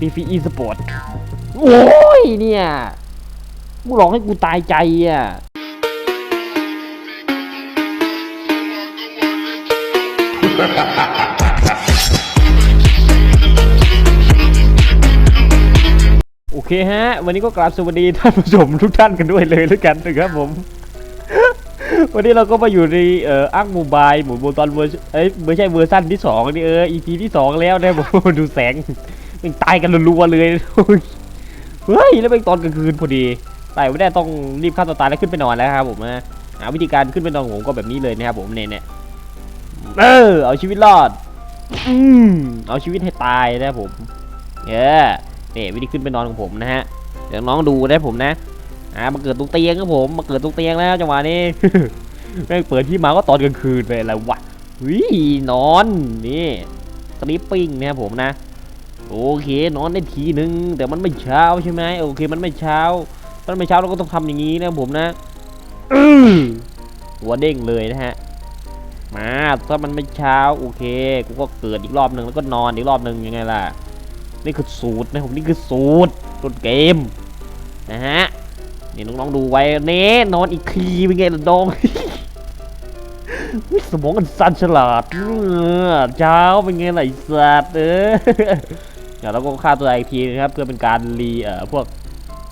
ตีฟีอีสปอร์ตโอ้ยเนี่ยกูหลอกให้กูตายใจอะโอเคฮะ วันนี้ก็กราบสวัสดีท่านผู้ชมทุกท่านกันด้วยเลยแล้วกันนะครับผม วันนี้เราก็มาอยู่ในเอ่ออั้งโมบายหมุนโบตอนเวอร์เอ้ยไม่ใช่เวอร์ชันที่สองนี่เออ EP ที่สองแล้วนะผมดูแสง มันตายกันรัวๆเลยเฮ้ยแล้วเป็นตอนกลางคืนพอดีตายไม่ได้ต้องรีบฆ่าตัวตายแล้วขึ้นไปนอนแล้วครับผมนะหาวิธีการขึ้นไปนอนของผมก็แบบนี้เลยนะครับผมเนี่ยเนี่ยเออเอาชีวิตรอดอืมเอาชีวิตให้ตายนะครับผมเออเนี่ยวิธีขึ้นไปนอนของผมนะฮะเดี๋ยวน้องดูนะผมนะอ่ามาเกิดตรงเตียงครับผมมาเกิดตรงเตียงแล้วจังหวะนี้แม่งเปิดที่มาก็ตอนกลางคืนเลยอะไรวะวินอนนี่สลิปปิ้งนะครับผมนะ โอเคนอนได้ทีนึงแต่มันไม่เช้าใช่ไหมโอเคมันไม่เช้าถ้ามันไม่เช้าเราก็ต้องทำอย่างนี้นะครับผมนะอื้อหัวเด้งเลยนะฮะมาถ้ามันไม่เช้าโอเคกูก็เกิดอีกรอบหนึ่งแล้วก็นอนอีกรอบหนึ่งยังไงล่ะนี่คือสูตรนะผมนี่คือสูตรต้นเกมนะฮะนี่น้องๆดูไว้เน่นอนอีกทีเป็นไงล่ะน้องวิสมองกันสันฉลาดเออเช้าเป็นไงล่ะไอ้สัตว์เออเดี๋ยวเราก็ฆ่าตัวองอีกทีนะครับ เพื่อเป็นการรีเอ่อพวก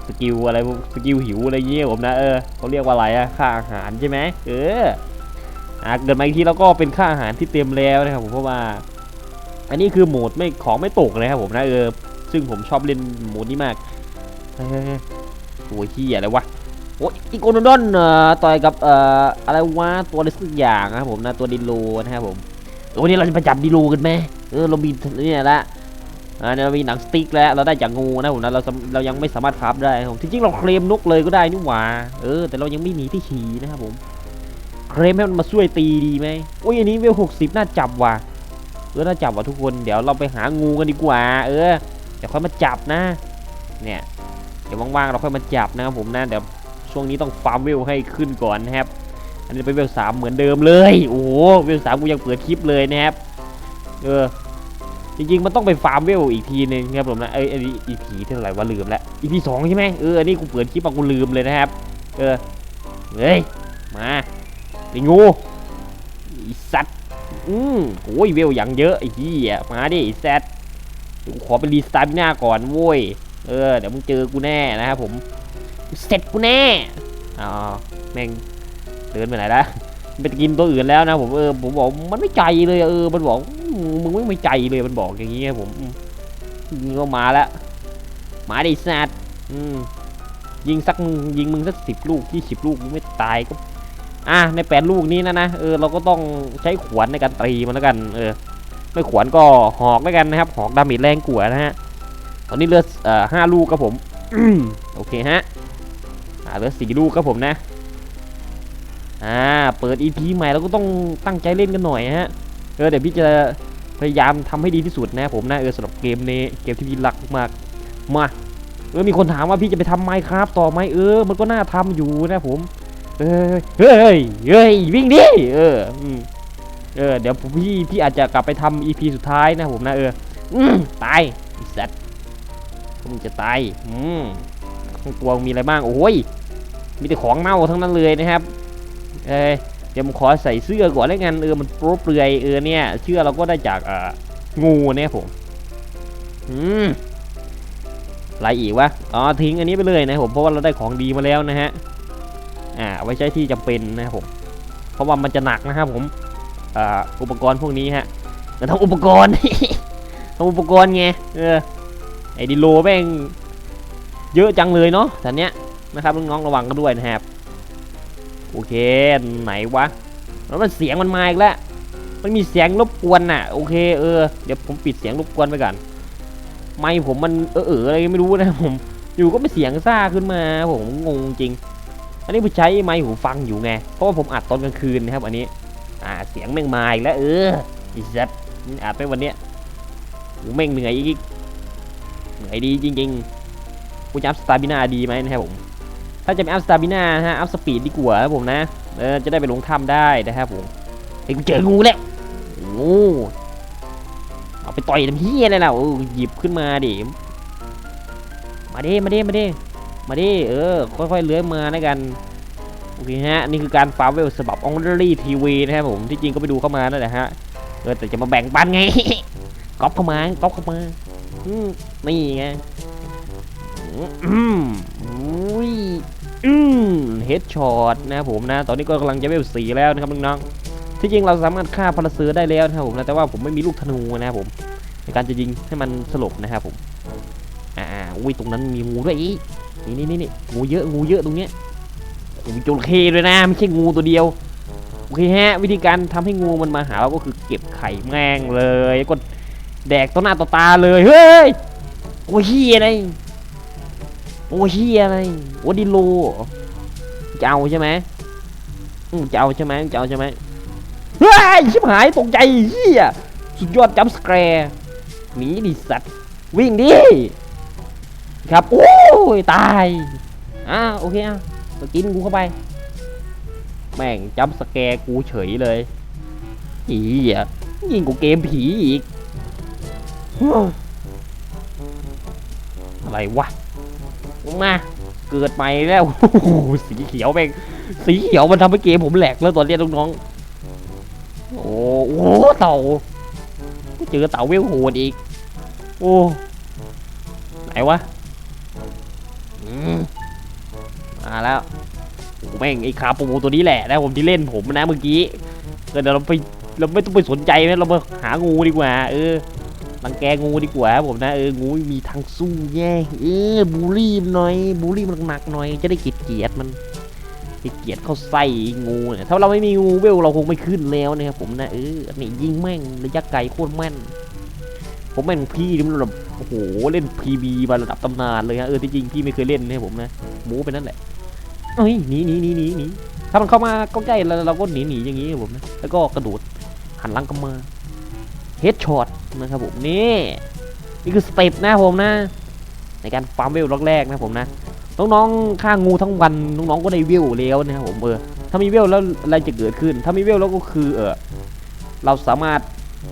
สกิลอะไรสกิลหิวอะไรเงี้ยผมนะเออเขาเรียกว่าอะไรอะค่าอาหารใช่ไหมเอออะเกิดมาอีกทีแล้วก็เป็นค่าอาหารที่เต็มแล้วนะครับผมเพราะว่า อันนี้คือโหมดไม่ของไม่ตกเลยครับผมนะเออซึ่งผมชอบเล่นโหมดนี้มากเฮ้ยโอ้ยขี้อะไรวะโอ้ยอีโกโนดอนเอ่อต่อยกับเอ่ออะไรวะตัวอะไรสักอย่างนะครับผมนะตัวดิโลนะครับผมวันนี้เราจะไปจับดิโลกันไหมเออเรามีนี่ยละ อ่าเนี่ยมีหนังสติ๊กแล้วเราได้จากงูนะผมนะเราสาเรายังไม่สามารถคราฟได้ผมจริงๆเราเคลมนกเลยก็ได้นี่หว่าเออแต่เรายังไม่มีที่ขี่นะครับผมเคลมให้มันมาช่วยตีดีไหมโอ้ยอันนี้เวลหกสิบน่าจับว่ะเออน่าจับว่ะทุกคนเดี๋ยวเราไปหางูกันดีกว่า เออเดี๋ยวค่อยมาจับนะ เนี่ยเดี๋ยวว่างๆเราค่อยมาจับนะครับผมนะเดี๋ยวช่วงนี้ต้องฟาร์มเวลให้ขึ้นก่อนนะครับอันนี้เป็นเวลสามเหมือนเดิมเลยโอ้โหเวลสามกูยังเปิดคลิปเลยนะครับเออ จริงๆมันต้องไปฟาร์มเวลอีกทีนึงครับผมนะเอ้ยอันนี้ EP เท่าไหร่ว่าลืมแล้ว EP สองใช่ไหมเอออันนี้กูเปิดคลิปมากูลืมเลยนะครับ เออเฮ้ยมาไอ้งูไอ้สัตว์อืมโอ้ยเวลอย่างเยอะไอ้ที่อะมาดิไอ้แซดกูขอไปรีสตาร์ทหน้าก่อนโว้ยเออเดี๋ยวมึงเจอกูแน่นะครับผมเสร็จกูแน่อ๋อแม่งเดินไปไหนละไปกินตัวอื่นแล้วนะผมเออผมบอกมันไม่ใจเลยเออมันบอก มมึงไม่ไม่ใจเลยมันบอกอย่างงี้ครับผมอืมยิงก็มาแล้วมาดิสัตว์อืมยิงสักยิงมึงสักสิบลูกยี่สิบลูกมึงไม่ตายก็อะในแปดลูกนี้นะนะเออเราก็ต้องใช้ขวานในการตีมันแล้วกัน เออไม่ขวานก็หอกแล้วกันนะครับ หอกดาเมจแรงกว่านะฮะตอนนี้เหลือเอ่อห้าลูกครับผมอืมโอเคฮะอ่าเหลือสี่ลูกครับผมนะอ่าเปิด EP ใหม่เราก็ต้องตั้งใจเล่นกันหน่อยฮะเออเดี๋ยวพี่จะ พยายามทำให้ดีที่สุดนะผมนะเออสำหรับเกมนี้เกมที่พี่รักมากมาเออมีคนถามว่าพี่จะไปทำไมครับต่อไหมเออ มันก็น่าทำอยู่นะผม เออเฮ้ยเฮ้ยวิ่งดิเออเออเดี๋ยวพี่พี่อาจจะกลับไปทำ EP สุดท้ายนะผมนะเออตายสัตว์มึงจะตายอืมตัวมีอะไรบ้างโอ้ยมีแต่ของเน่าทั้งนั้นเลยนะครับ เออ เดี๋ยวผมขอใส่เสื้อก่อนแล้วกันเออมันโปรเปลือยเออเนี่ยเชื่อเราก็ได้จากเอ่องูเนี่ยผมอืมอะไรอีกวะอ๋อทิ้งอันนี้ไปเลยนะผมเพราะว่าเราได้ของดีมาแล้วนะฮะอ่าไว้ใช้ที่จำเป็นนะผมเพราะว่ามันจะหนักนะครับผมอ่าอุปกรณ์พวกนี้ฮะแต่ต้องอุปกรณ์ต้องอุปกรณ์ไงเออไอ้ดิโลแม่งเยอะจังเลยเนาะแต่เนี้ยนะครับน้องๆระวังกันด้วยนะครับ โอเค ไหนวะ แล้วมันเสียงมันมาอีกแล้ว มันมีเสียงรบกวนน่ะ โอเคเออ เดี๋ยวผมปิดเสียงรบกวนไปก่อน ไม่ผมมันเออเอออะไรไม่รู้นะผม อยู่ก็ไม่เสียงซ่าขึ้นมา ผมงงจริง อันนี้ผมใช้ไมค์หูฟังอยู่ไง เพราะว่าผมอัดตอนกลางคืนนะครับ อันนี้ อ่า เสียงแม่งมาอีกแล้ว เอออีสัตว์อัดไปวันเนี้ยหูแม่งเหนื่อยอีก เหนื่อยดีจริงๆกูจะอัพสตาร์บินาดีไหมนะครับผม ถ้าจะไม่อัพสตาบินาฮะ อัพสปีดดีกว่าครับผมนะ เออ จะได้ไปลงถ้ำได้นะครับผมเฮ้ยเจองูแล้วงูเอาไปต่อยทำเฮียอะไรล่ะเออหยิบขึ้นมาดิ มาดิ มาดิ มาดิ มาดิ เออ ค่อยๆเลื้อยมาด้วกัน โอเคฮะ นี่คือการฟาร์เวลสบับอองเดอรี่ทีวีนะครับผม ที่จริงก็ไปดูเข้ามานั่นแหละฮะ เออ แต่จะมาแบ่งปันไงก๊อปเข้ามาก๊อปเข้ามา อืมนี่ไง อืมอุ้ยอืมเฮดช็อตนะครับผมนะ ตอนนี้ก็กำลังจะเวลสีแล้วนะครับน้องๆที่จริงเราสามารถฆ่าพลเสือได้แล้วนะครับผมนะแต่ว่าผมไม่มีลูกธนูนะครับผมในการจะยิงให้มันสลบนะครับผมอ่าอุ้ยตรงนั้นมีงูด้วยอีนี่นี่นี่นี่งูเยอะงูเยอะตรงเนี้ยโอ้ยจระเข้ด้วยนะไม่ใช่งูตัวเดียวโอเคฮะ วิธีการทำให้งูมันมาหาเราก็คือเก็บไข่แมงเลยก็แดกต่อหน้าต่อตาเลยเฮ้ยโอ้ยเฮียอะไร อ้ยเฮียอะไรโอ้ดิโลเจะเอาใช่ไหมจะเอาใช่ไหมจะเอาใช่ไหมเฮ้ยชิบหายตกใจเฮียสุดยอดจัมสแกร์หนีดิสัตว์วิ่งดิครับโอ้ยตายอ่าโอเคอะมากินกูเข้าไป แม่งจัมสแกร์กูเฉยเลยอีอะยิงกูเกมผีอีกอะไรวะ มาเกิดใหม่แล้วโอ้โหสีเขียวแม่งสีเขียวมันทำให้เกมผมแหลกแล้วตอนเนี้ยน้องๆโอ้โหเต่าก็เจอเต่าเวลโหดอีก โอ้ไหนวะมาแล้วแม่งไอ้คาปูตัวนี้แหละนะผมที่เล่นผมนะเมื่อกี้เออเดี๋ยวเราไปเราไม่ต้องไปสนใจนะเรามาหางูดีกว่า เออ รังแกงูดีกว่าครับผมนะเอองูมีทางสู้แย่เออบูลลี่มหน่อยบูลลี่มันหนักๆหน่อย จะได้เกลียดเกลียดมันให้เกลียดเข้าไส้งูเนี่ยถ้าเราไม่มีงูเวลเราคงไม่ขึ้นแล้วนะครับผมนะเออนี่ยิงแม่งระยะไกลโคตรแม่น ผมแม่งพี่นี่มันแบบโอ้โหเล่น PB มาระดับตำนานเลยฮะเออจริงพี่ไม่เคยเล่นนะผมนะหมูไปนั่นแหละเอ้ยหนีหนีหนีหนีหนีถ้ามันเข้ามาใกล้ๆเราเราก็หนีหนีอย่างนี้ครับผมนะแล้วก็กระโดดหันหลังกลับมา เฮดช็อตนะครับผมนี่นี่คือสเต็ปนะผมนะ ในการฟาร์มเวลล็อกแรกนะผมนะน้องๆฆ่างูทั้งวันน้องๆก็ได้เวแล้วนะครับผมเออถ้ามีเวแล้วอะไรจะเกิดขึ้น ถ้ามีเวแล้วก็คือเออเราสามารถ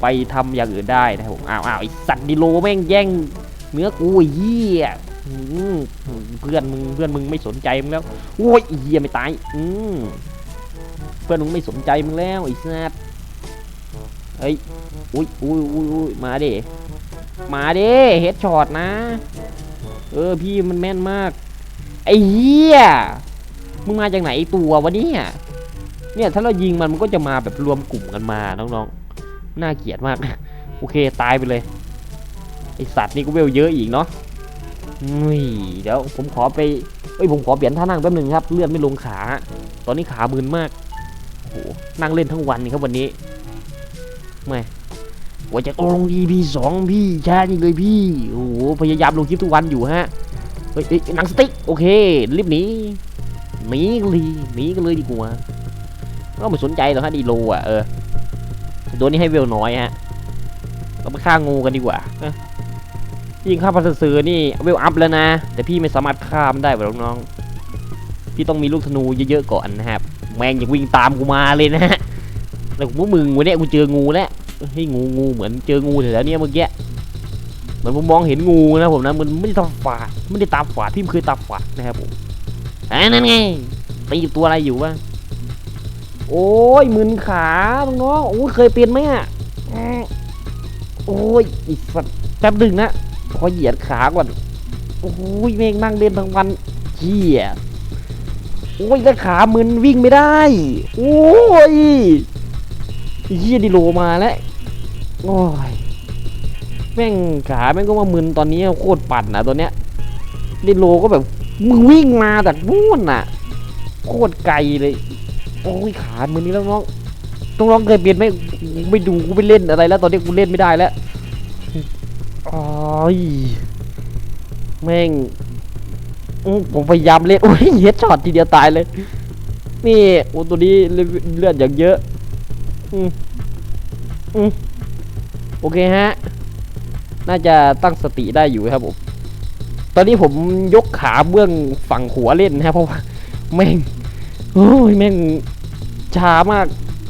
ไปทำอย่างอื่นได้นะครับผมอ้าวอ้าวไอสัตว์ดิโลแม่งแย่งเนื้อกูเหี้ยเพื่อนมึงเพื่อนมึงไม่สนใจมึงแล้วโอ้ยเหี้ยไม่ตายอืมเพื่อนมึงไม่สนใจมึงแล้วไอ้สัตว์เฮ้ย อุ้ยอุ้ยอุ้ยอุ้ยมาดิมาดิเฮดช็อตนะ เออพี่มันแม่นมาก ไอ้เหี้ยมึงมาจากไหนตัววะเนี่ยเนี่ยถ้าเรายิงมันมันก็จะมาแบบรวมกลุ่มกันมาน้องๆน่าเกลียดมาก โอเคตายไปเลยไอสัตว์นี่ก็เวลเยอะอีกเนาะอุ้ยเดี๋ยวผมขอไปเอ้ยผมขอเปลี่ยนท่านั่งแป๊บหนึงครับเลื่อนไม่ลงขา ตอนนี้ขามึนมากโอ้โหนั่งเล่นทั้งวันนี่ครับวันนี้ไม่ ว่าจะลงดีพี่สองพี่ช้าจริงเลยพี่โอ้โหพยายามลงคลิปทุกวันอยู่ฮะเฮ้ยหนังสติ๊กโอเครีบหนีหนีกันเลยหนีกันเลยดีกว่าก็ไม่สนใจหรอกฮะดีโลอะเออตัวนี้ให้เวลน้อยฮะเราไปฆ่างูกันดีกว่ายิงฆ่าพัสเซอร์นี่เวลอัพแล้วนะ แต่พี่ไม่สามารถฆ่ามันได้หรอกน้อง พี่ต้องมีลูกธนูเยอะๆก่อนนะครับ แมงยังวิ่งตามกูมาเลยนะฮะแล้วกูมึงวันนี้กูเจองูแล้ว เฮ้ยงูงูเหมือนเจองูแถวๆเนี้ยเมื่อกี้เหมือนผมมองเห็นงูนะผมนะมันไม่ได้ตาฝาดไม่ได้ตาฝาดพี่เคยตาฝาดนะครับผมอ่านั่นไงตีตัวอะไรอยู่วะโอ้ยมึนขาน้องโอ้ยเคยเป็นไหมอะโอ้ยอีสัตว์แป๊บหนึงนะขอเหยียดขาก่อนโอ้ยแม่งนั่งเล่นทั้งวันเหี้ยโอ้ยแล้วขามึนวิ่งไม่ได้ โอ้ยเหี้ยดิโลมาแล้ว โอ้ยแม่งขาแม่งก็มามึนตอนนี้โคตรปั่นนะตัวเนี้ยดิโลก็แบบมึงวิ่งมาจากนู่นน่ะ โคตรไกลเลยโอ้ยขามือนี้แล้วน้องต้องร้องเคยเปลี่ยนไหมกูไม่ดูกูไม่เล่นอะไรแล้ว ตอนนี้กูเล่นไม่ได้แล้วอ๋อยแม่งผมพยายามเล่นโอ้ยเฮ็ดช็อตทีเดียวตายเลย นี่โอ้ตัวนี้เลือดเลือดอย่างเยอะ อืมอืม โอเคฮะ น่าจะตั้งสติได้อยู่ครับผม ตอนนี้ผมยกขาเบื้องฝั่งหัวเล่นนะเพราะว่าแม่งโอ้ยแม่งช้ามาก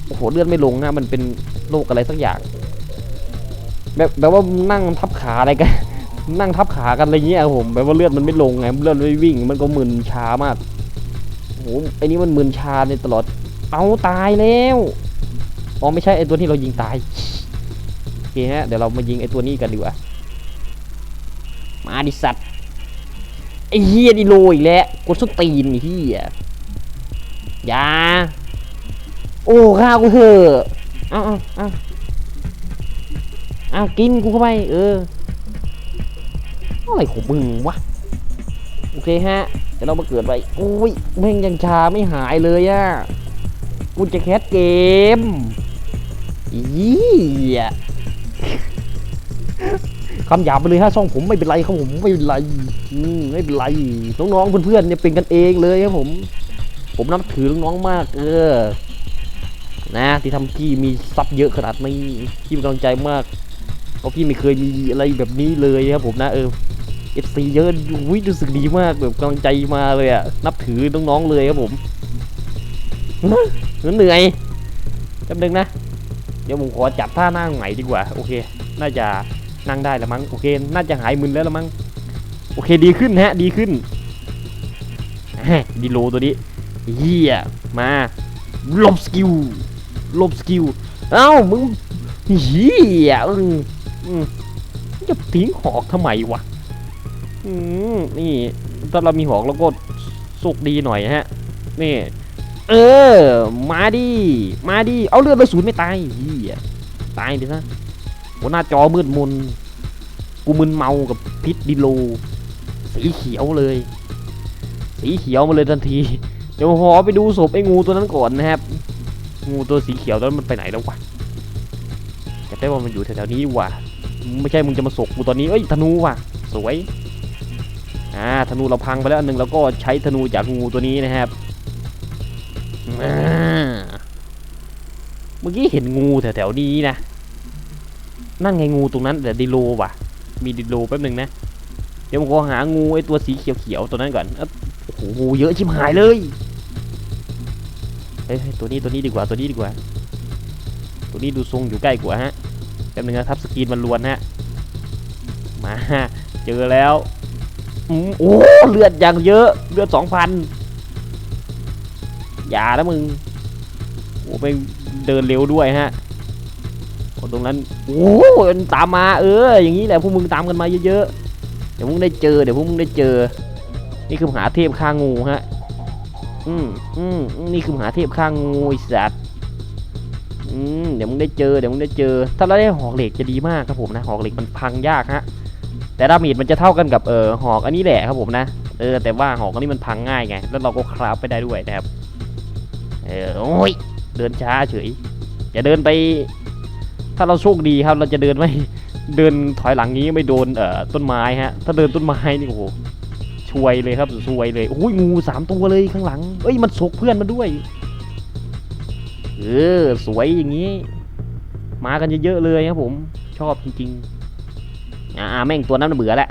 โอ้โหเลือดไม่ลงนะมันเป็นโรคอะไรสักอย่าง แบบแบบว่านั่งทับขาอะไรกัน นั่งทับขากันอะไรเงี้ยผมแบบว่าเลือดมันไม่ลงไงเลือดไม่วิ่ง มันก็มึนช้ามากโอ้โหไอ้นี่มันมึนชาในตลอด เอาตายแล้วอ๋อไม่ใช่ไอ้ตัวที่เรายิงตาย เคฮะ เดี๋ยวเรามายิงไอ้ตัวนี้กันดีกว่า มาดิสัตว์ไอ้เฮียดิโลอีกแล้วกดส้นตีนเฮียอย่าโอ้ข้าวกูเถอะเอาเอาเอาเอากินกูเข้าไป เออ อะไรของมึงวะ โอเคฮะ เดี๋ยวเรามาเกิดไปโอ้ย แม่งยังชาไม่หายเลยอะกูจะแคสเกมยี่ คำหยาบไปเลยฮะช่องผมไม่เป็นไรครับผมไม่เป็นไรอืมไม่เป็นไรน้องๆเพื่อนๆเนี่ยเป็นกันเองเลยครับผม ผมนับถือน้องๆมาก เออ นะที่ทำพี่มีซับเยอะขนาดนี้พี่เป็นกำลังใจมากเพราะพี่ไม่เคยมีอะไรแบบนี้เลยครับผมนะเออเอฟซีเยอะอุ้ยรู้สึกดีมากแบบกำลังใจมาเลยอะนับถือน้องๆเลยครับผมเหนื่อยจำนึงนะ เดี๋ยวผมขอจัดท่านั่งใหม่ดีกว่า โอเค น่าจะนั่งได้แล้วมั้ง โอเค น่าจะหายมึนแล้วละมั้ง โอเค ดีขึ้นฮะ ดีขึ้นแฮะดีโลตัวนี้เฮียมาลบสกิลลบสกิล เอ้า มึงเฮียอืมอืมจะทิ้งหอกทำไมวะ อืม นี่ ถ้าเรามีหอกเราก็สุกดีหน่อยฮะ นี่ เออ มาดิ มาดิ เอาเลือดไปศูนย์ไม่ตายเฮียตายดิซะหัวหน้าจอมืดมน กูมึนเมากับพิษดิโล สีเขียวเลย สีเขียวมาเลยทันที เดี๋ยวขอไปดูศพไอ้งูตัวนั้นก่อนนะครับ งูตัวสีเขียวตัวนั้นมันไปไหนแล้ววะจะได้ว่ามันอยู่แถวๆนี้ว่ะ ไม่ใช่มึงจะมาสกกูตอนนี้ เอ้ย ธนูว่ะ สวย อ่า ธนูเราพังไปแล้วอันหนึ่งแล้วก็ใช้ธนูจากงูตัวนี้นะครับ เมื่อกี้เห็นงูแถวๆนี้นะ นั่นไงงูตรงนั้นแต่ดิโลว่ะ มีดิโลแป๊บหนึ่งนะ เดี๋ยวผมขอหางูไอ้ตัวสีเขียวๆตัวนั้นก่อนอ้าโอ้โหงูเยอะชิบหายเลยเฮ้ยตัวนี้ตัวนี้ดีกว่าตัวนี้ดีกว่า ตัวนี้ดูทรงอยู่ใกล้กว่าฮะแป๊บหนึงนะครับสกรีนมันลวนฮะ มาเจอแล้วอโอ้เลือดอย่างเยอะเลือดสองพัน อย่านะมึงโอ้ไปเดินเร็วด้วยฮะตรงนั้นโอ้มันตามมาเออ อย่างนี้แหละพวกมึงตามกันมาเยอะๆเดี๋ยวพวกมึงได้เจอเดี๋ยวพวกมึงได้เจอ นี่คือมหาเทพข้างงูฮะอืมอืมนี่คือมหาเทพข้างงูไอสัตว์อืมเดี๋ยวมึงได้เจอเดี๋ยวมึงได้เจอ ถ้าเราได้หอกเหล็กจะดีมากครับผมนะหอกเหล็กมันพังยากฮะแต่ดาเมจมันจะเท่ากันกับเออหอกอันนี้แหละครับผมนะเออแต่ว่าหอกอันนี้มันพังง่ายไง แล้วเราก็คราฟไปได้ด้วยนะครับ ออโอ้ยเดินช้าเฉยอย่าเดินไป ถ้าเราโชคดีครับ เราจะเดินไม่เดินถอยหลังนี้ไม่โดนเอ่อต้นไม้ฮะ ถ้าเดินต้นไม้นี่โอ้โหช่วยเลยครับช่วยเลยโอ้ยงูสามตัวเลยข้างหลังเอ้ยมันฉกเพื่อนมาด้วยเออสวยอย่างนี้ มากันเยอะๆเลยครับผม ชอบจริงๆอ่าแม่งตัวนั้นเบื่อแล้ว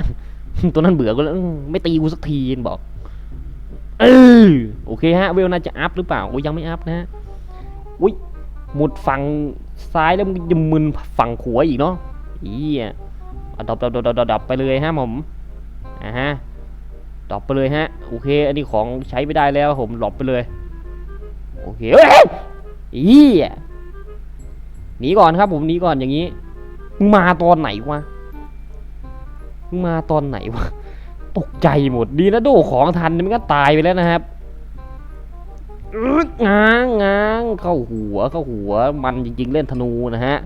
ตัวนั้นเบื่อก็แล้วไม่ตีกูสักทีบอก เออโอเคฮะเวลน่าจะอัพหรือเปล่าโอ้ยยังไม่อัพนะฮะอุ้ยหมุดฝั่งซ้ายแล้วมันจะมึนฝั่งขวาอีกเนาะอีอะดับดับดับดับดับไปเลยฮะผมอ่าฮะดับไปเลยฮะโอเค อันนี้ของใช้ไม่ได้แล้วผมหลบไปเลยโอเคเฮ้ยอีอะหนีก่อนครับผมหนีก่อนอย่างนี้มึงมาตอนไหนวะมึงมาตอนไหนวะ ตกใจหมดดีนะโดของทันมันก็ตายไปแล้วนะครับง้างง้างเข้าหัวเข้าหัวมันจริง ๆ เล่นธนูนะฮะ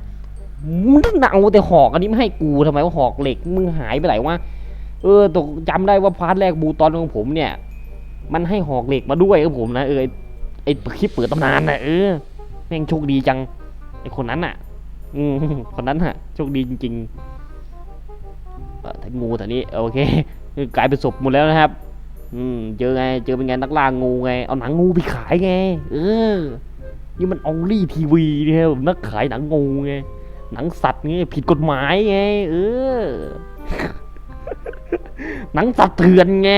มึงเอาแต่หอกอันนี้ไม่ให้กูทำไมว่าหอกเหล็กมึงหายไปไหนวะเออตกจำได้ว่าพาร์ทแรกบูตอนของผมเนี่ย มันให้หอกเหล็กมาด้วยครับผมนะเออไอ้ไอคลิปเปิดตำนานนะเออแม่งโชคดีจังไอคนนั้นน่ะ อืมคนนั้นฮะโชคดีจริงๆเออแต่งูแต่นี้โอเค คือกลายเป็นศพหมดแล้วนะครับ อืมเจอไงเจอเป็นไงนักล่างูไงเอาหนังงูไปขายไง เออ นี่มันอองลี่ทีวีเนี่ยนักขายหนังงูไงหนังสัตว์ไงผิดกฎหมายไง เออ หนังสัตว์เถื่อนไง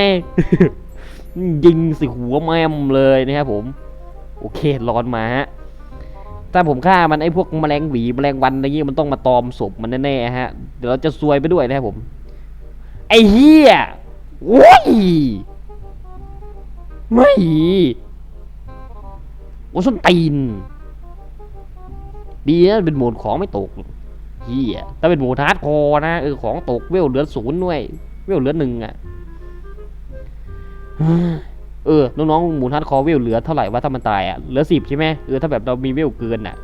ยิงสิหัวแม่มเลยนะครับผม โอเคร้อนมาฮะถ้าผมฆ่ามันไอ้พวกแมลงหวีแมลงวันอะไรเงี้ยมันต้องมาตอมศพมันแน่ๆฮะ เดี๋ยวเราจะซวยไปด้วยนะครับผม ไอ้เหี้ยโว้ยไม่โอ้ส้นตีนดีนะเป็นโหมดของไม่ตกเฮียถ้าเป็นโหมดฮาร์ดคอร์นะเออของตกเวลเหลือศูนย์ด้วยเวลเหลือหนึ่งอะเออน้องๆหมูฮัดคอเวลเหลือเท่าไหร่ว่าถ้ามันตายอะเหลือสิบใช่ไหมเออถ้าแบบเรามีเวลเกินอะ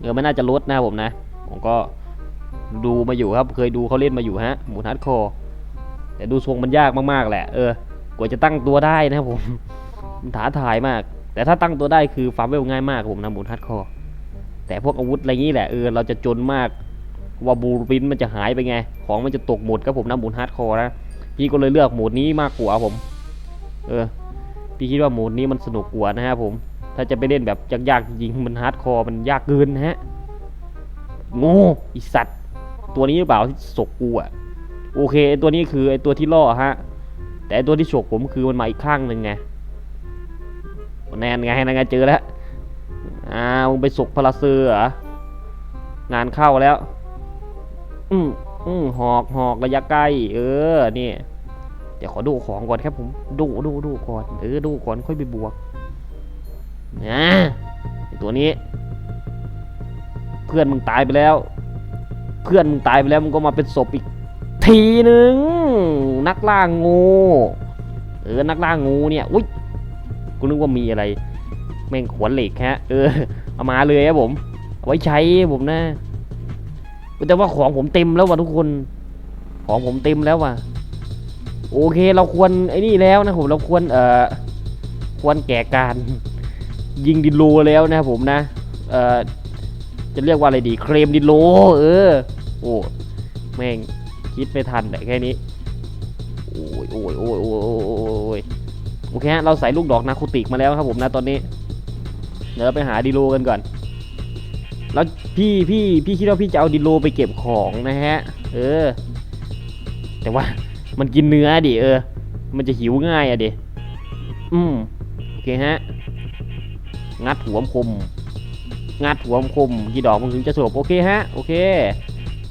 เออมันน่าจะลดนะผมนะ ผมก็ดูมาอยู่ครับ เคยดูเขาเล่นมาอยู่ฮะหมูฮัดคอ แต่ดูทรงมันยากมากๆแหละ เออ กว่าจะตั้งตัวได้นะครับผมมันท้าทายมาก แต่ถ้าตั้งตัวได้คือฟาร์มเวลง่ายมากผมนะหมูฮัดคอร์แต่พวกอาวุธอะไรงี้แหละ เออ เราจะจนมาก ว่าบูรินมันจะหายไปไง ของมันจะตกหมดครับผมนะหมูฮัดคอร์นะ พี่ก็เลยเลือกโหมดนี้มากกว่าผม เออ พี่คิดว่าโหมดนี้มันสนุกกว่านะครับผม ถ้าจะไปเล่นแบบยากๆจริงมันฮาร์ดคอร์มันยากเกินนะฮะ โง่ไอสัตว์ ตัวนี้หรือเปล่าที่ฉกกูอะ โอเคไอตัวนี้คือไอตัวที่ล่อฮะ แต่ไอตัวที่ฉกผมคือมันมาอีกข้างหนึ่งไงแนนไงนะไงเจอแล้วอ่ามึงไปฉกพลาเซอร์เหรองานเข้าแล้ว อืมอืมหอกหอกระยะใกล้ เออ นี่ เดี๋ยวขอดูของก่อนครับผม ดูดูดูก่อน เออ ดูก่อนค่อยไปบวกนะไอตัวนี้ เพื่อนมึงตายไปแล้ว เพื่อนมึงตายไปแล้วมึงก็มาเป็นศพอีก ทีหนึ่งนักล่างูเออนักล่างูเนี่ยอุ้ยกูนึกว่ามีอะไร แม่งขวนเหล็กฮะเออเอามาเลยครับผมเอาไว้ใช้ผมนะแต่ว่าของผมเต็มแล้วว่ะทุกคน ของผมเต็มแล้วว่ะโอเคเราควรไอ้นี่แล้วนะผมเราควรเอ่อควรแก่การยิงดินโลแล้วนะผมนะเอ่อจะเรียกว่าอะไรดีเครมดินโลเออโอ้แม่ง คิดไม่ทันแต่แค่นี้ โอ้ยโอ้ยโอ้ยโอ้ยโอ้ยโอเคฮะเราใส่ลูกดอกนาคูติกมาแล้วครับผมนะตอนนี้ เดี๋ยวไปหาดิโลกันก่อน แล้วพี่พี่พี่คิดว่าพี่จะเอาดิโลไปเก็บของนะฮะ เออ แต่ว่ามันกินเนื้อดิเออ มันจะหิวง่ายอะดิ อืมโอเคฮะ งัดหัวมคม งัดหัวมคมกี่ดอกมันถึงจะสบโอเคฮะ โอเค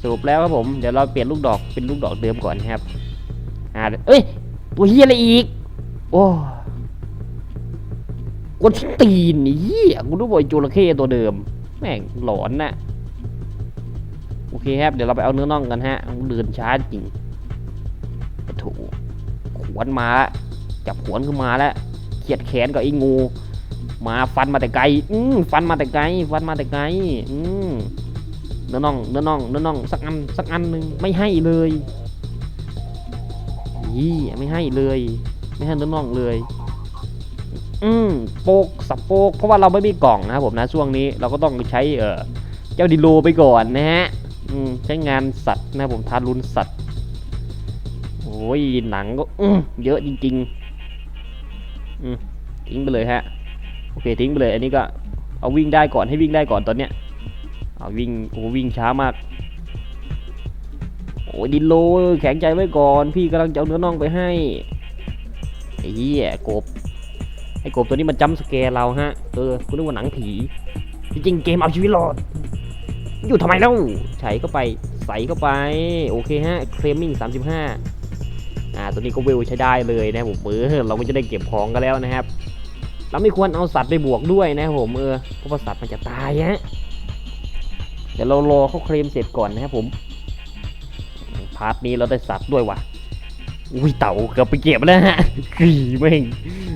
สรุปแล้วครับผม เดี๋ยวเราเปลี่ยนลูกดอกเป็นลูกดอกเดิมก่อนครับ อ่า เอ้ย ตัวเฮียอะไรอีก โอ้กวนตีนนี่เฮียกูรู้บ่อยจระเข้ตัวเดิม แม่งหลอนน่ะโอเคครับ เดี๋ยวเราไปเอาเนื้อน่องกันฮะเดินช้าจริงโถูขวนมาละจับขวนขึ้นมาแล้วเขียดแขนกับไอ้งู มาฟันมาแต่ไกล อืมฟันมาแต่ไกล ฟันมาแต่ไกล อืม เนื้อน่องเนื้อน่องเนื้อน่องสักอันสักอันหนึ่งไม่ให้เลยยี่ไม่ให้เลย ไม่ให้เนื้อน่องเลย อืมโปกสับโปกเพราะว่าเราไม่มีกล่องนะครับผมนะช่วงนี้เราก็ต้องใช้เออเจ้าดิโลไปก่อนนะฮะอืมใช้งานสัตว์นะผมทารุณสัตว์โอ้ยหนังก็อืเยอะจริงๆอืมทิ้งไปเลยฮะโอเคทิ้งไปเลย อันนี้ก็เอาวิ่งได้ก่อนให้วิ่งได้ก่อนตอนเนี้ย เอาวิ่งโอ้วิ่งช้ามาก โอ้ดินโลแข็งใจไว้ก่อน พี่กำลังจะเอาเนื้อน่องไปให้ไอ้เหี้ยกบไอ้กบตัวนี้มันจำสแกเราฮะ เออคุณนึกว่าหนังผี จริงๆเกมเอาชีวิตรอด อยู่ทำไมเล่าใส่เข้าไป ใส่เข้าไป โอเคฮะ เคลมมิ่ง35อ่า ตัวนี้ก็เวลใช้ได้เลยนะผมเออเราก็จะได้เก็บของกันแล้วนะครับ เราไม่ควรเอาสัตว์ไปบวกด้วยนะผมเออ เพราะว่าสัตว์มันจะตายฮะ ดี๋ยวเรารอเขาเคลมเสร็จก่อนนะครับผม พาร์ทนี้เราได้สัตว์ด้วยว่ะ อุ้ยเต่าเกือบไปเก็บแล้วฮะขี่แม่ง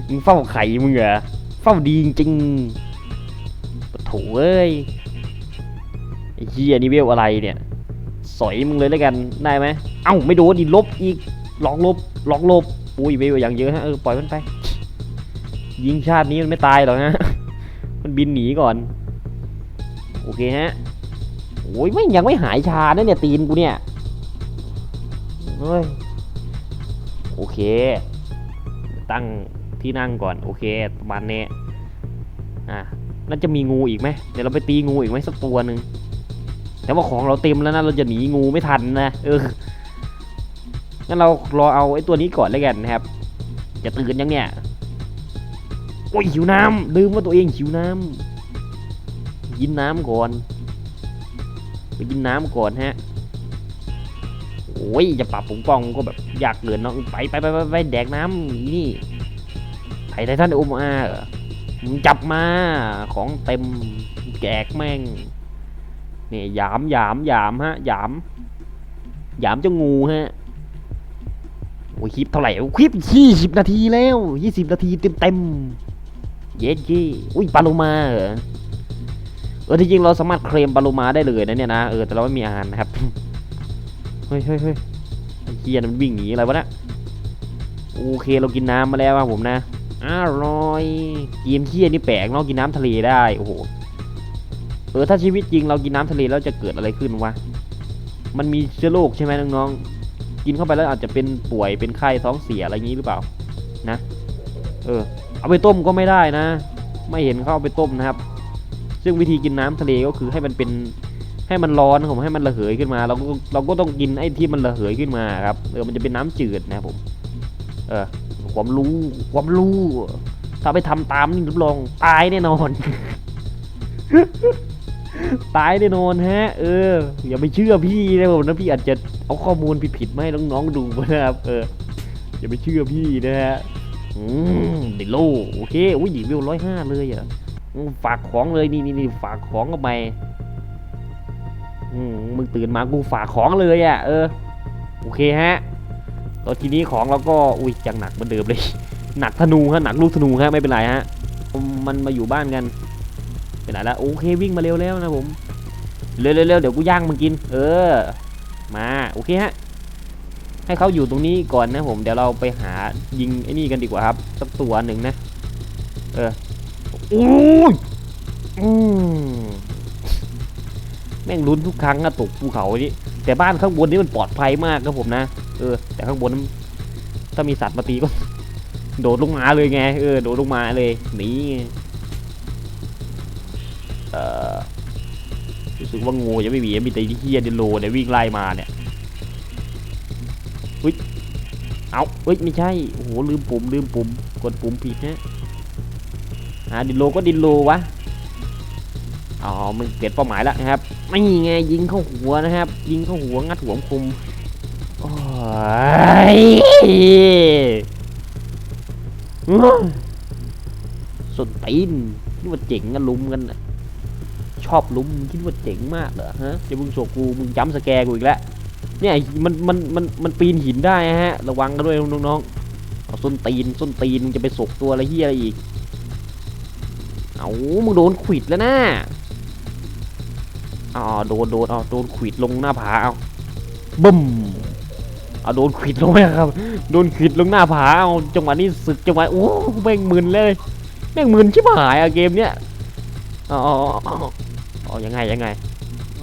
มึงเฝ้าไข่มึงเหรอเฝ้าดีจริงปะโถเอ้ยไอ้เหี้ยนี่เวลอะไรเนี่ย สอยมึงเลยแล้วกันได้ไหมเอ้าไม่โดนดิลบอีกลอกลบลอกลบอุ้ยเวลอย่างเยอะฮะเออปล่อยมันไป ยิงชาตินี้มันไม่ตายหรอกฮะมันบินหนีก่อน โอเคฮะ โอ้ยไม่ยังไม่หายชาเนี่ยตีนกูเนี่ยเฮ้ยโอเค ตั้งที่นั่งก่อนโอเคประมาณนี้อะน่าจะมีงูอีกไหมเดี๋ยวเราไปตีงูอีกไหมสักตัวหนึ่งแต่ว่าของเราเต็มแล้วนะเราจะหนีงูไม่ทันนะเอองั้นเรารอเอาไอ้ตัวนี้ก่อนแล้วกันนะครับ จะตื่นยังเนี่ยโอ้ยหิวน้ำลืมว่าตัวเองหิวน้ำกินน้ำก่อน ไปกินน้ำก่อนฮะโอ้ยจะปรับปุงปองก็แบบอยากเกินเนาะไปไปไปไปไปแดกน้ำนี่ไทยไททันโอมาเหรอจับมาของเต็มแกกแม่งนี่หยามหยามหยามฮะหยามหยามเจ้างูฮะโอ้ยคลิปเท่าไหร่คลิปยี่สิบนาทีแล้วยี่สิบนาทีเต็มเต็มเย็ดเย่อุ้ยปลาโลมาเหรอ เออที่จริงเราสามารถเคลมปลาโลมาได้เลยนะเนี่ยนะเออแต่เราไม่มีอาหารนะครับเฮ้ยเฮ้ยเฮ้ยไอ้เฮียมันวิ่งหนีอะไรวะเนะโอเคเรากินน้ำมาแล้วครับผมนะอร่อยเกมเฮียนี่แปลกเนาะกินน้ำทะเลได้โอ้โหเออถ้าชีวิตจริงเรากินน้ำทะเลแล้วจะเกิดอะไรขึ้นวะมันมีเชื้อโรคใช่ไหมน้องๆกินเข้าไปแล้วอาจจะเป็นป่วยเป็นไข้ท้องเสียอะไรอย่างนี้หรือเปล่านะ เออ เอาไปต้มก็ไม่ได้นะ ไม่เห็นเขาเอาไปต้มนะครับ ซึ่งวิธีกินน้ำทะเลก็คือให้มันเป็นให้มันร้อนผมให้มันระเหยขึ้นมาเราก็เราก็ต้องกินไอ้ที่มันระเหยขึ้นมาครับเออมันจะเป็นน้ำจืดนะครับผมเออความรู้ความรู้ถ้าไปทำตามนี่รับรองตายแน่นอน ตายแน่นอนฮะ เออ อย่าไปเชื่อพี่นะผมนะพี่อาจจะเอาข้อมูลผิดๆมาให้น้องๆดูนะครับเอออย่าไปเชื่อพี่นะฮะอืมเดโลโอเคอุ้ยหญิงวิวร้อยห้าเลยอะ ฝากของเลยนี่นี่นี่ฝากของกับไปอืมมึงตื่นมากูฝากของเลยอะ เออ โอเคฮะแล้วทีนี้ของเราก็อุ้ยจังหนักเหมือนเดิมเลย หนักธนูฮะหนักลูกธนูฮะไม่เป็นไรฮะมันมาอยู่บ้านกันไปไหนละโอเควิ่งมาเร็วแล้วนะผมเร็วเร็วเร็วเดี๋ยวกูย่างมึงกิน เออ มาโอเคฮะให้เขาอยู่ตรงนี้ก่อนนะผมเดี๋ยวเราไปหายิงไอ้นี่กันดีกว่าครับ สักตัวหนึ่งนะ เออ อุ้ยอืมแม่งลุ้นทุกครั้งอะตกภูเขานี้แต่บ้านข้างบนนี่มันปลอดภัยมากครับผมนะเออ แต่ข้างบนถ้ามีสัตว์มาตีก็ โดดลงมาเลยไงเออโดดลงมาเลยหนีเออรู้สึกว่างูจะไม่มีมีแต่ที่เฮียเดนโลเนี่ยวิ่งไล่มาเนี่ยเฮ้ยเอาเฮ้ยไม่ใช่โอ้โหลืมปุ่มลืมปุ่มกดปุ่มผิดนะาดินโลก็ดินโลวะอ๋อมึงเปลี่ยนเป้าหมายแล้วนะครับไม่ไงยิงเข้าหัวนะครับ ยิงเข้าหัวงัดหัวคุมโอ้ยสุดตีนคิดว่าเจ๋งกันลุมกันชอบลุมคิดว่าเจ๋งมากเหรอฮะจะมึงโชว์กูมึงจ้ำสแกกูอีกแล้วเนี่ยมันมันมันมันปีนหินได้ฮะ ระวังกันด้วยน้องๆเอาส้นตีนส้นตีนมึงจะไปสกตัวอะไรเฮียอะไรอีก เอามึงโดนขวิดแล้วนะอ๋อโดนโดนเอาโดนขวิดลงหน้าผาเอาบึ้มเอาโดนขวิดลงไปครับ โดนขวิดลงหน้าผาเอาจังหวะนี้สึกจังหวะโอ้แม่งมึนเลยแม่งมึนชิบหายอะเกมเนี้ยอ๋ออ๋อยังไงยังไง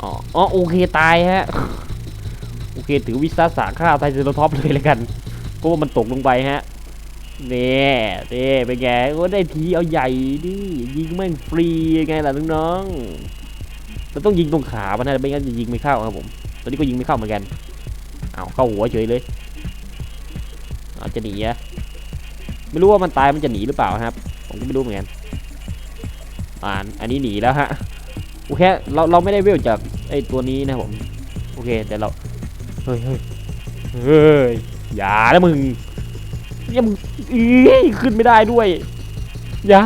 อ๋ออ๋อโอเคตายฮะโอเคถือวิสาสะฆ่าไทเซโรท็อปเลยแล้วกันเพราะว่ามันตกลงไปฮะ เนี่ยเน่เป็นไงโอ้ได้ทีเอาใหญ่ดิยิงแม่งฟรียังไงล่ะน้องๆเราต้องยิงตรงขามันนะไม่งั้นจะยิงไม่เข้าครับผมตอนนี้ก็ยิงไม่เข้าเหมือนกันเอาเข้าหัวเฉยเลยอาจะหนีอะไม่รู้ว่ามันตายมันจะหนีหรือเปล่าครับ ผมก็ไม่รู้เหมือนกันอ่าอันนี้หนีแล้วฮะโอเคเราเราไม่ได้เวลจากไอ้ตัวนี้นะผมโอเคแต่เราเฮ้ยเฮ้ยเฮ้ยอย่านะมึง เนี่ยมึงอีขึ้นไม่ได้ด้วย อย่า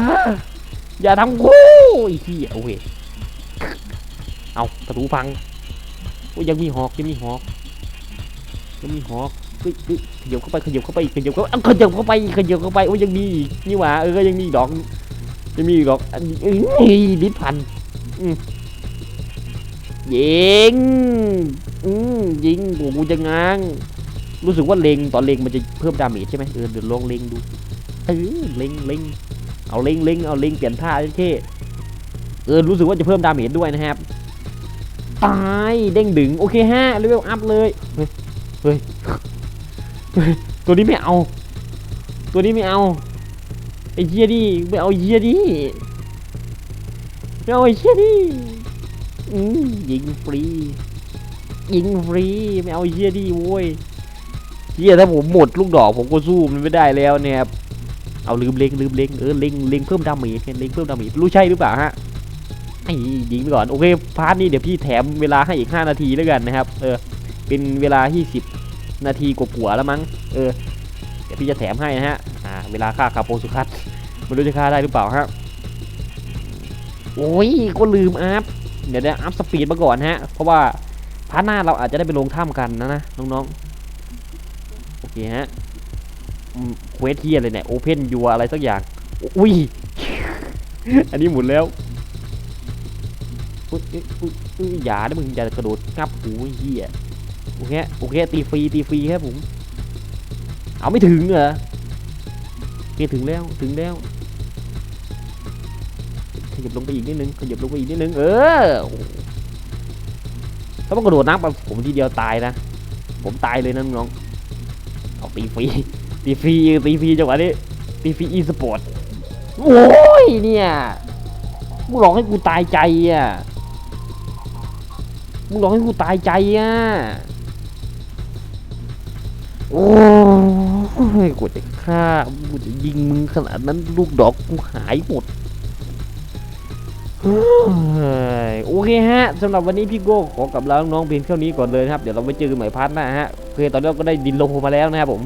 อย่าทำกูไอ้ที่โอเคเอาประตูพังโอ้ยยังมีหอกยังมีหอกยังมีหอกเฮ้ยขยับเข้าไปขยับเข้าไปขยับเข้าไปเอาขยับเข้าไปขยับเข้าไปโอ้ยยังมีอีกนี่หว่าเออยังมีดอกยังมีดอกอันนี้เอ้ยลิ้นพันยิงอืมยิงโอ้กูจะง้าง รู้สึกว่าเล็งตอนเล็งมันจะเพิ่มดาเมจใช่ไหมเออเดี๋ยวลองเล็งดูเออเล็งเล็งเอาเล็งเล็งเอาเล็งเปลี่ยนท่าเท่เออรู้สึกว่าจะเพิ่มดาเมจด้วยนะครับตายเด้งดึงโอเคฮะเลเวลอัพเลยเฮ้ยเฮ้ยเฮ้ยตัวนี้ไม่เอา ตัวนี้ไม่เอาไอ้เหี้ยดิไม่เอาเหี้ยดิไม่เอาไอ้เหี้ยดิยิงฟรียิงฟรีไม่เอาเหี้ยดิโว้ย เหี้ยถ้าผมหมดลูกดอกผมก็สู้มันไม่ได้แล้วเนี่ยครับเอาลืมเล็งลืมเล็งเออเล็งเล็งเพิ่มดาเมจเนี่ยเล็งเพิ่มดาเมจรู้ใช่หรือเปล่าฮะไอ้ยิงไปก่อนโอเคพาร์ทนี้เดี๋ยวพี่แถมเวลาให้อีก 5 นาทีแล้วกันนะครับเออเป็นเวลาที่10นาทีกว่าๆแล้วมั้งเออเดี๋ยวพี่จะแถมให้นะฮะอ่าเวลาค่าคาโปสุคัตไม่รู้จะค่าได้หรือเปล่าฮะโอ้ยก็ลืมอัพเดี๋ยวเดี๋ยวอัพสปีดมาก่อนฮะเพราะว่าพาร์ทหน้าเราอาจจะได้ไปลงถ้ำกันนะนะน้องๆ เคฮะเควสเทียเลยเนี่ยโอเพนยัวอะไรสักอย่าง อุ้ย อันนี้หมุนแล้วอุ๊ยอุ๊ยอุ๊ยอุ๊ยอย่านะมึงอย่ากระโดดงับหูไอ้เหี้ยโอเคโอเคตีฟรีตีฟรีครับผม เอาไม่ถึงเหรอเคถึงแล้วถึงแล้วขยับลงไปอีกนิดนึงขยับลงไปอีกนิดนึงเออถ้ามันกระโดดน้ำไปผมทีเดียวตายนะ ผมตายเลยนะน้อง เอาตีฟรีตีฟรีตีฟรีจังหวะนี้ตีฟรีอีสปอร์ตโอ้ยเนี่ยมึงหลอกให้กูตายใจอะมึงหลอกให้กูตายใจอะโอ้ยกูจะฆ่ากูจะยิงมึงขนาดนั้นลูกดอกกูหายหมด โอเคฮะสำหรับวันนี้พี่โก้ขอกับลาน้องเพียงเท่านี้ก่อนเลยนะครับ เดี๋ยวเราไปเจอกันใหม่พาร์ทหน้าฮะโอเคตอนนี้เราก็ได้ดินโลมาแล้วนะครับผม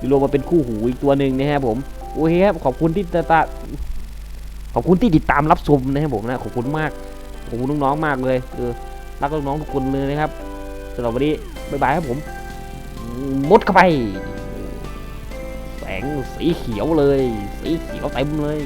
ดินโลมาเป็นคู่หูอีกตัวหนึ่งนะครับผมโอเคครับขอบคุณที่ตาตาขอบคุณที่ติดตามรับชมนะครับผมนะขอบคุณมากขอบคุณน้องๆมากเลยเออรักน้องๆทุกคนเลยนะครับสำหรับวันนี้บ๊ายบายครับผมมุดเข้าไป แสงสีเขียวเลย สีเขียวเต็มเลย